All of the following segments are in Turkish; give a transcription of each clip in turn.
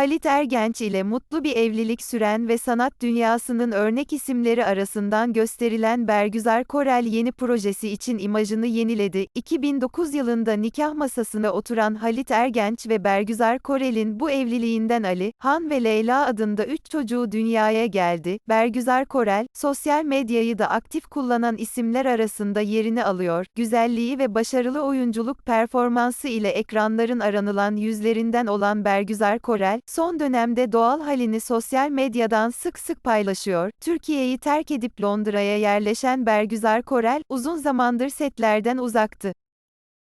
Halit Ergenç ile mutlu bir evlilik süren ve sanat dünyasının örnek isimleri arasından gösterilen Bergüzar Korel yeni projesi için imajını yeniledi. 2009 yılında nikah masasına oturan Halit Ergenç ve Bergüzar Korel'in bu evliliğinden Ali, Han ve Leyla adında 3 çocuğu dünyaya geldi. Bergüzar Korel, sosyal medyayı da aktif kullanan isimler arasında yerini alıyor. Güzelliği ve başarılı oyunculuk performansı ile ekranların aranılan yüzlerinden olan Bergüzar Korel, son dönemde doğal halini sosyal medyadan sık sık paylaşıyor. Türkiye'yi terk edip Londra'ya yerleşen Bergüzar Korel, uzun zamandır setlerden uzaktı.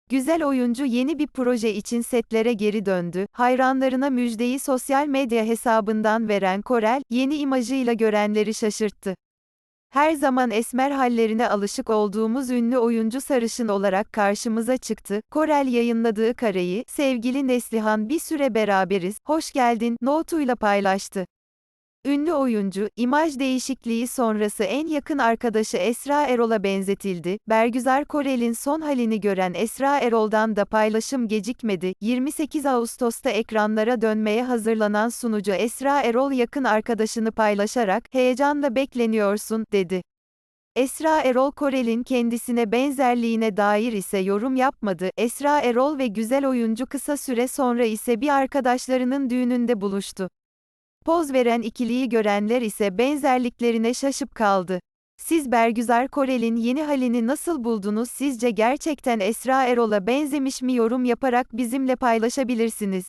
Güzel oyuncu yeni bir proje için setlere geri döndü. Hayranlarına müjdeyi sosyal medya hesabından veren Korel, yeni imajıyla görenleri şaşırttı. Her zaman esmer hallerine alışık olduğumuz ünlü oyuncu sarışın olarak karşımıza çıktı. Korel yayınladığı kareyi, sevgili Neslihan bir süre beraberiz, hoş geldin, notuyla paylaştı. Ünlü oyuncu, imaj değişikliği sonrası en yakın arkadaşı Esra Erol'a benzetildi. Bergüzar Korel'in son halini gören Esra Erol'dan da paylaşım gecikmedi. 28 Ağustos'ta ekranlara dönmeye hazırlanan sunucu Esra Erol yakın arkadaşını paylaşarak, heyecanla bekleniyorsun, dedi. Esra Erol Korel'in kendisine benzerliğine dair ise yorum yapmadı. Esra Erol ve güzel oyuncu kısa süre sonra ise bir arkadaşlarının düğününde buluştu. Poz veren ikiliyi görenler ise benzerliklerine şaşıp kaldı. Siz Bergüzar Korel'in yeni halini nasıl buldunuz? Sizce gerçekten Esra Erol'a benzemiş mi yorum yaparak bizimle paylaşabilirsiniz.